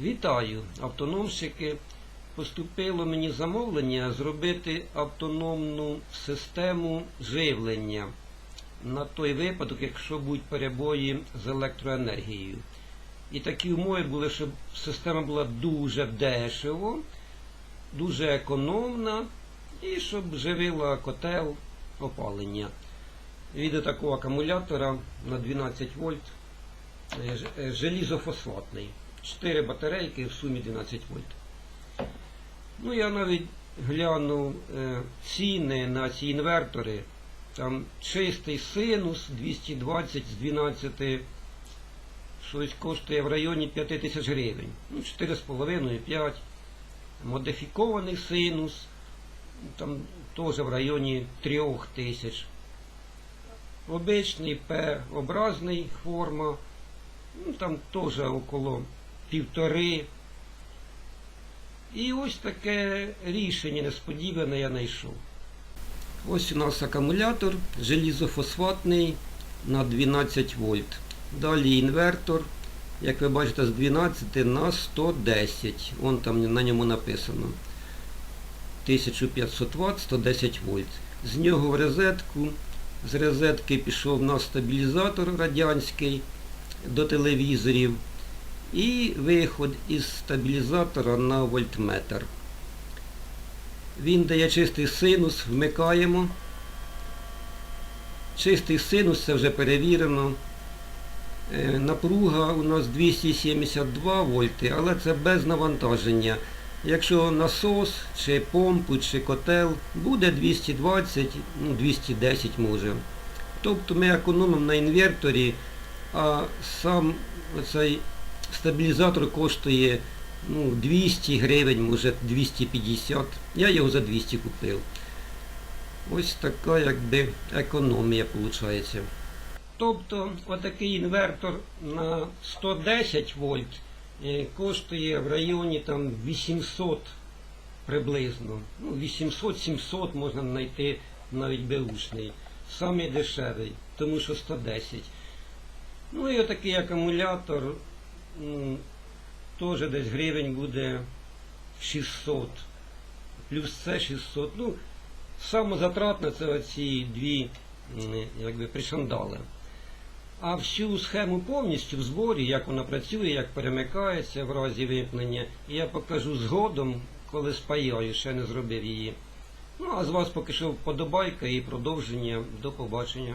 Вітаю, автономщики. Поступило мені замовлення зробити автономну систему живлення на той випадок, якщо будуть перебої з електроенергією. І такі умови були, щоб система була дуже дешево, дуже економна і щоб живила котел опалення. Від такого акумулятора на 12 вольт е, е, желізофосфатний. 4 батарейки в сумі 12 вольт. Ну, я навіть глянув е, ціни на ці інвертори. Там чистий синус 220 з 12 щось коштує в районі 5 тисяч гривень. Ну, 4,5-5. Модифікований синус там теж в районі 3 тисяч. Обичний П-образний форма, ну, там теж около півтори. І ось таке рішення несподіване я знайшов. Ось у нас акумулятор желізофосфатний на 12 вольт. Далі інвертор, як ви бачите, з 12 на 110. Вон там на ньому написано. 1500 Вт, 110 вольт. З нього в розетку. З розетки пішов на стабілізатор радянський до телевізорів. І виход із стабілізатора на вольтметр. Він дає чистий синус, вмикаємо. Чистий синус, це вже перевірено. Е, Напруга у нас 272 вольти, але це без навантаження. Якщо насос, чи помпу, чи котел, буде 220, ну 210 може. Тобто ми економимо на інверторі, а сам цей стабілізатор коштує ну, 200 гривень, може 250. Я його за 200 купив. Ось така якби економія виходить. Тобто отакий інвертор на 110 вольт е, коштує в районі там 800 приблизно. Ну, 800-700 можна знайти навіть беушний. Самий дешевий, тому що 110. Ну і отакий акумулятор теж десь гривень буде 600. Плюс це 600. Ну, самозатратне це оці дві якби, пришандали. А всю схему повністю в зборі, як вона працює, як перемикається в разі вимкнення, я покажу згодом, коли спаяю, ще не зробив її. Ну а з вас поки що вподобайка і продовження. До побачення.